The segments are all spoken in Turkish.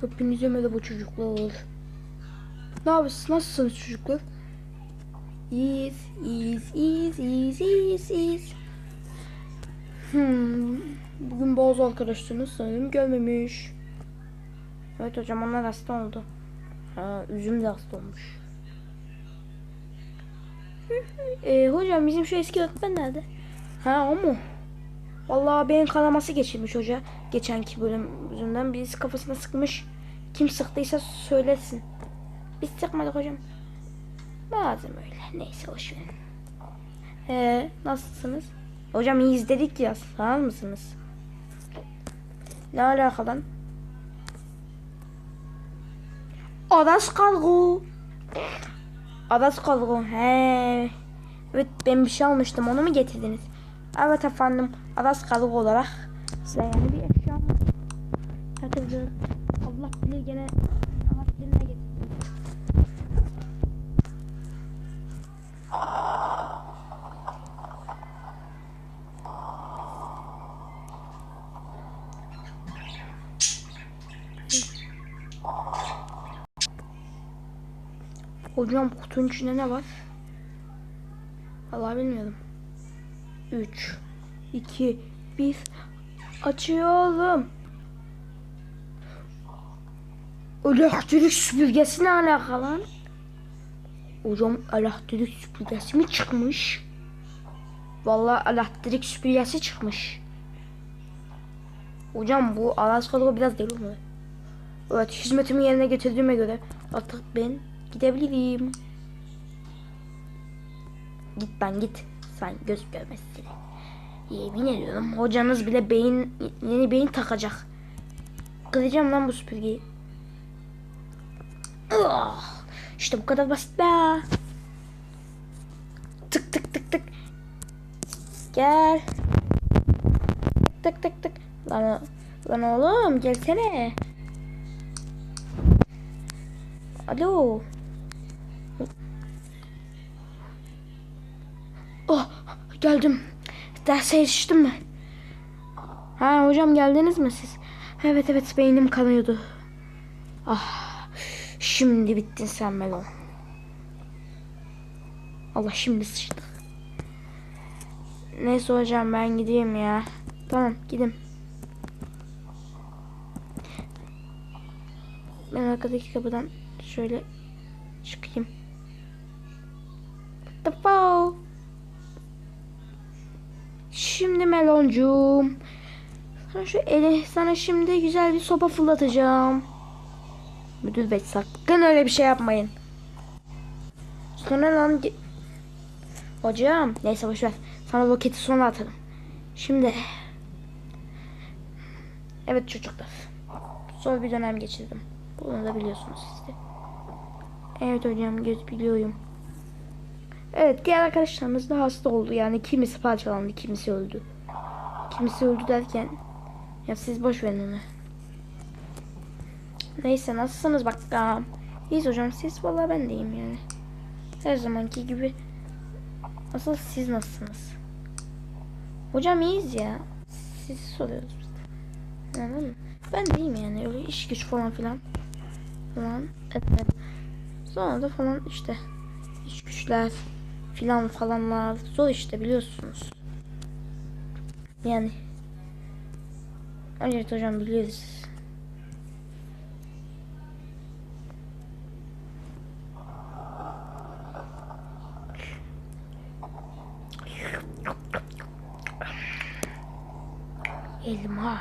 Hepinize merhaba çocuklar. Ne yapıyorsunuz? Nasılsınız çocuklar? İyiyiz, iyiyiz, iyiyiz, iyiyiz, iyiyiz, iyiyiz. Hmm, bugün bazı arkadaşlarınız sanırım gelmemiş. Evet hocam onlar hasta oldu. Ha, üzüm de hasta olmuş. e, hocam bizim şu eski öğretmen nerede? Ha o mu? Vallahi beyin kanaması geçirmiş hoca. Geçenki bölüm yüzünden birisi kafasına sıkmış. Kim sıktıysa söylesin. Biz sıkmadık hocam. Bazen öyle. Neyse hoş verin. Ee, nasılsınız? Hocam iyiyiz dedik ya. Sağ mısınız? Ne alaka lan? Adas kargo. Adas kargo. He. Evet ben bir şey almıştım. Onu mu getirdiniz? Evet efendim. Adas kargo olarak size yani bir getirdim. Allah bilir gene Allah bilir ne getirdim. Hocam kutunun içinde ne var? Vallahi bilmiyorum. 3 2 1 Açıyorum. Elektrik süpürgesi ne alaka lan? Hocam elektrik süpürgesi mi çıkmış? Vallahi elektrik süpürgesi çıkmış. Hocam bu Alaskalı biraz deli mi? Evet hizmetimi yerine getirdiğime göre artık ben gidebilirim. Git lan git. Sen göz görmezsin. Yemin ediyorum hocanız bile beyin yeni beyin takacak. Kıracağım lan bu süpürgeyi. Ah, işte bu kadar basit be. Tık tık tık tık. Gel. Tık tık tık. Lan, lan oğlum gelsene. Alo. Oh geldim. Derse yetiştim mi? Ha hocam geldiniz mi siz? Evet evet beynim kanıyordu. Ah şimdi bittin sen Melon. Allah şimdi sıçtı. Neyse hocam ben gideyim ya. Tamam gidin. Ben arkadaki kapıdan şöyle çıkayım. What the? Şimdi meloncuğum. Sana şu ele sana şimdi güzel bir sopa fırlatacağım. Müdür bey sakın öyle bir şey yapmayın. Sonra lan Hocam neyse boş ver. Sana roketi sonra atarım. Şimdi Evet çocuklar. Zor bir dönem geçirdim. Bunu da biliyorsunuz siz de. Evet hocam göz biliyorum. Evet diğer arkadaşlarımız da hasta oldu. Yani kimisi parçalandı, kimisi öldü. Kimisi öldü derken ya siz boş verin onu. Neyse nasılsınız bakalım. İyiyiz hocam siz vallahi ben deyim yani. Her zamanki gibi. Asıl siz nasılsınız? Hocam iyiyiz ya. Sizi soruyoruz biz de. Anladın? Ben deyim yani öyle iş güç falan filan. Falan. Evet. Sonra da falan işte. iş güçler filan falanlar zor işte biliyorsunuz. Yani. Evet hocam biliyoruz. Elma.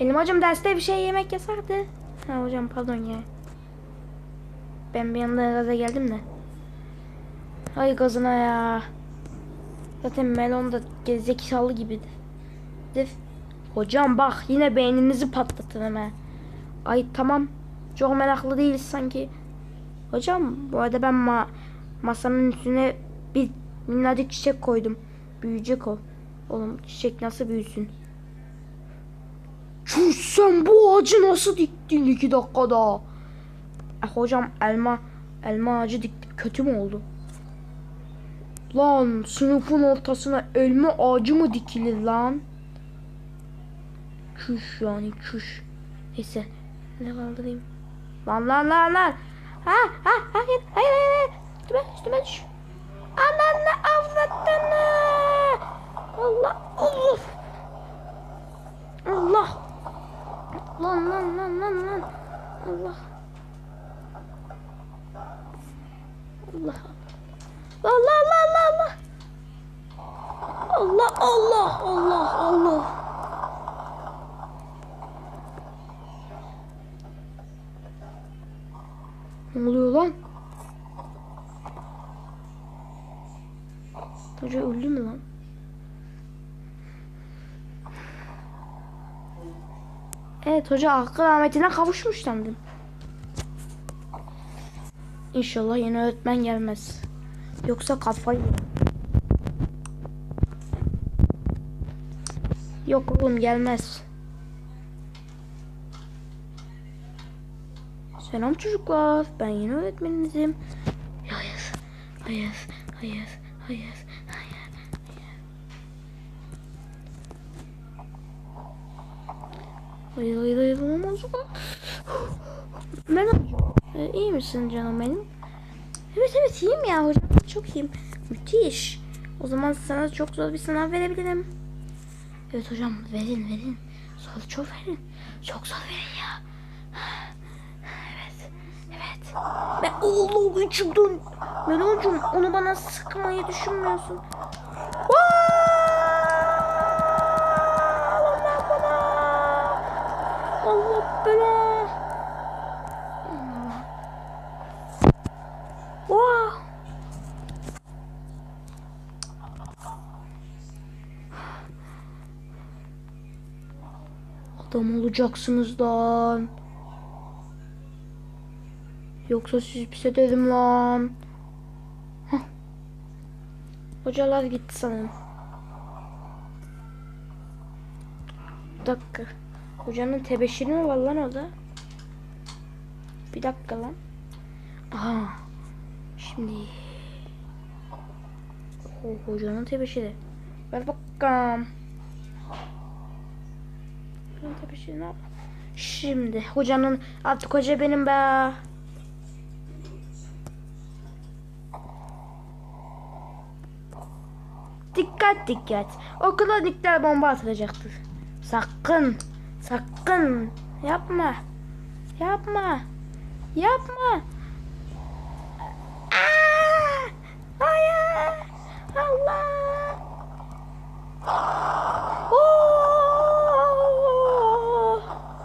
Elmacım derste bir şey yemek yasaktı. Ha hocam pardon ya. Ben bir anda gaza geldim de. Ay gazına ya. Zaten melon da gerizekalı gibiydi. Dif. Hocam bak yine beyninizi patlatın hemen. Ay tamam. Çok meraklı değiliz sanki. Hocam bu arada ben ma masanın üstüne bir minnacık çiçek koydum. Büyüyecek o. Oğlum çiçek nasıl büyüsün? Çüş sen bu ağacı nasıl diktin iki dakikada? E, hocam elma elma ağacı diktim. Kötü mü oldu? Lan sınıfın ortasına elma ağacı mı dikilir lan? Çüş yani çüş. Neyse. Ne kaldırayım? Lan lan lan lan. Ha ha hayır hayır. hayır. Üstüme üstüme düş. Ananı avradını. Allah Allah. Allah. Lan lan lan lan lan. Allah. Allah. Allah Allah Allah Allah. Allah Allah Allah Allah. Ne oluyor lan? Hoca öldü mü lan? Evet hoca hakkı rahmetine kavuşmuş sandım. İnşallah yeni öğretmen gelmez. Yoksa kafayı. Yok oğlum gelmez. Selam çocuklar. Ben yeni öğretmeninizim. Hayır. Hayır. Hayır. Hayır. Hayır hayır hayır olmaz. Ben ee, iyi misin canım benim? Evet evet iyiyim ya hocam. Çok iyiyim. Müthiş. O zaman sana çok zor bir sınav verebilirim. Evet hocam verin verin. Zor çok verin. Çok zor verin ya. Evet. Evet. Ve oğlum içimden. Meloncum onu bana sıkmayı düşünmüyorsun. Vaa! Allah bana. Vaa! Adam olacaksınız lan. Yoksa siz pis ederim lan. Hah. Hocalar gitti sanırım. Bir dakika. Hocanın tebeşiri mi var lan orada? Bir dakika lan. Aha. Şimdi. O hocanın tebeşiri. Ver bakalım. Hocanın tebeşiri ne Şimdi hocanın artık hoca benim be. Dikkat dikkat. Okula nükleer bomba atılacaktır. Sakın. Sakın. Yapma. Yapma. Yapma. Aa! Hayır. Allah.